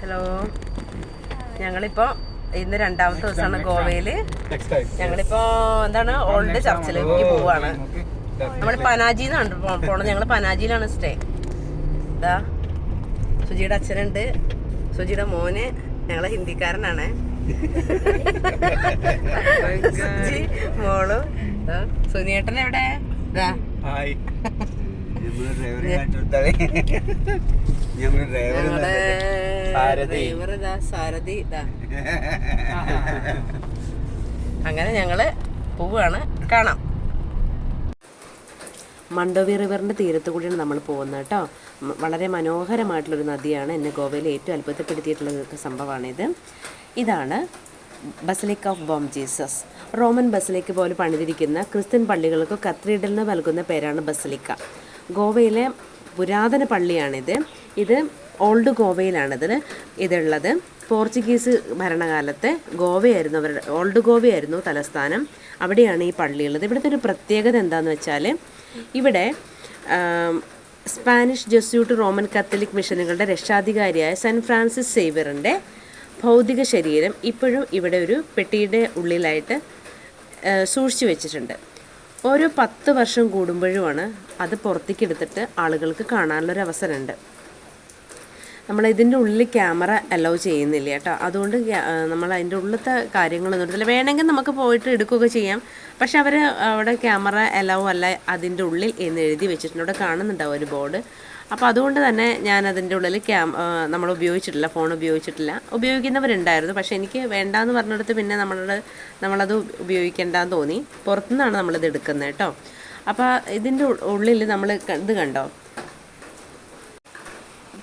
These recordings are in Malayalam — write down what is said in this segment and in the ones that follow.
ഹലോ ഞങ്ങളിപ്പോ ഇന്ന് രണ്ടാമത്തെ ദിവസമാണ് ഗോവയിൽ. ഞങ്ങളിപ്പോ എന്താണ് ഓൾഡ് ചർച്ചിലേക്ക് പോവാണ്. നമ്മൾ പനാജിന്നാണ് പോ- പോണത്. ഞങ്ങൾ പനാജിയിലാണ് സ്റ്റേ ഇതാ സുജിയുടെ അച്ഛനുണ്ട്. സുജിയുടെ മോന് ഞങ്ങൾ ഹിന്ദിക്കാരനാണ്. സുജി മോളും സുനിയേട്ടൻ എവിടെ? അങ്ങനെ ഞങ്ങൾ പോവാണ്. കാണാം. മണ്ടോവി റിവറിന്റെ തീരത്ത് കൂടിയാണ് നമ്മൾ പോകുന്നത് കേട്ടോ. വളരെ മനോഹരമായിട്ടുള്ളൊരു നദിയാണ് എന്നെ ഗോവയിൽ ഏറ്റവും അത്ഭുതപ്പെടുത്തിയിട്ടുള്ള സംഭവമാണിത്. ഇതാണ് basilica of Bom Jesus. Roman basilica പോലെ പണിതിരിക്കുന്ന ക്രിസ്ത്യൻ പള്ളികൾക്ക് കത്തീഡ്രലിന് നൽകുന്ന പേരാണ് ബസലിക്ക ഗോവയിലെ പുരാതന പള്ളിയാണിത്. ഇത് ഓൾഡ് ഗോവയിലാണിത് ഇതുള്ളത്. പോർച്ചുഗീസ് ഭരണകാലത്തെ ഗോവയായിരുന്നു അവരുടെ ഓൾഡ് ഗോവയായിരുന്നു തലസ്ഥാനം. അവിടെയാണ് ഈ പള്ളിയുള്ളത്. ഇവിടുത്തെ ഒരു പ്രത്യേകത എന്താണെന്ന് വെച്ചാൽ ഇവിടെ സ്പാനിഷ് ജസ്യൂട്ട് റോമൻ കത്തലിക് മിഷനുകളുടെ രക്ഷാധികാരിയായ സെന്റ് ഫ്രാൻസിസ് സേവിയറിന്റെ ഭൗതിക ശരീരം ഇപ്പോഴും ഇവിടെ ഒരു പെട്ടിയുടെ ഉള്ളിലായിട്ട് സൂക്ഷിച്ചു വെച്ചിട്ടുണ്ട്. ഓരോ പത്ത് വർഷം കൂടുമ്പോഴുമാണ് അത് പുറത്തേക്ക് എടുത്തിട്ട് ആളുകൾക്ക് കാണാനുള്ളൊരു അവസരമുണ്ട് നമ്മൾ ഇതിന്റെ ഉള്ളിൽ ക്യാമറ അലൗ ചെയ്യുന്നില്ല കേട്ടോ. അതുകൊണ്ട് നമ്മൾ അതിന്റെ ഉള്ളിലത്തെ കാര്യങ്ങളൊന്നും എടുത്തില്ല. വേണമെങ്കിൽ നമുക്ക് പോയിട്ട് എടുക്കുകയൊക്കെ ചെയ്യാം. പക്ഷെ അവർ അവിടെ ക്യാമറ അലൗ അല്ല അതിന്റെ ഉള്ളിൽ എന്ന് എഴുതി വെച്ചിട്ടുണ്ട്. അവിടെ കാണുന്നുണ്ടാവും ഒരു ബോർഡ്. അപ്പോൾ അതുകൊണ്ട് തന്നെ ഞാൻ അതിന്റെ ഉള്ളിൽ ക്യാം നമ്മൾ ഉപയോഗിച്ചിട്ടില്ല ഫോൺ ഉപയോഗിച്ചിട്ടില്ല. ഉപയോഗിക്കുന്നവരുണ്ടായിരുന്നു പക്ഷേ എനിക്ക് വേണ്ടാന്ന് പറഞ്ഞെടുത്ത് പിന്നെ നമ്മളോട് നമ്മളത് ഉപയോഗിക്കേണ്ടെന്ന് തോന്നി. പുറത്തുനിന്നാണ് നമ്മളിത് എടുക്കുന്നത് കേട്ടോ. അപ്പോൾ ഇതിന്റെ ഉള്ളിൽ നമ്മൾ ഇത് കണ്ടോ?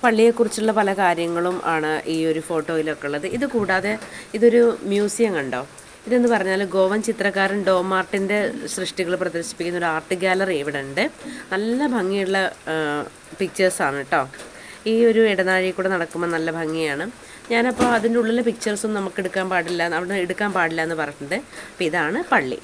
പള്ളിയെക്കുറിച്ചുള്ള പല കാര്യങ്ങളും ആണ് ഈ ഒരു ഫോട്ടോയിലൊക്കെ ഉള്ളത്. ഇത് കൂടാതെ ഇതൊരു മ്യൂസിയം കണ്ടോ? ഇതെന്ന് പറഞ്ഞാൽ ഗോവൻ ചിത്രകാരൻ ഡോ മാർട്ടിന്റെ സൃഷ്ടികൾ പ്രദർശിപ്പിക്കുന്ന ഒരു ആർട്ട് ഗാലറി ഇവിടെ ഉണ്ട് നല്ല ഭംഗിയുള്ള പിക്ചേഴ്സാണ് കേട്ടോ ഈ ഒരു ഇടനാഴി കൂടെ നടക്കുമ്പോൾ നല്ല ഭംഗിയാണ്. ഞാനപ്പോൾ അതിന്റെ ഉള്ളിലെ പിക്ചേഴ്സൊന്നും നമുക്ക് എടുക്കാൻ പാടില്ല അവിടെ എടുക്കാൻ പാടില്ല എന്ന് പറഞ്ഞിട്ടുണ്ട്. അപ്പോൾ ഇതാണ് പള്ളി.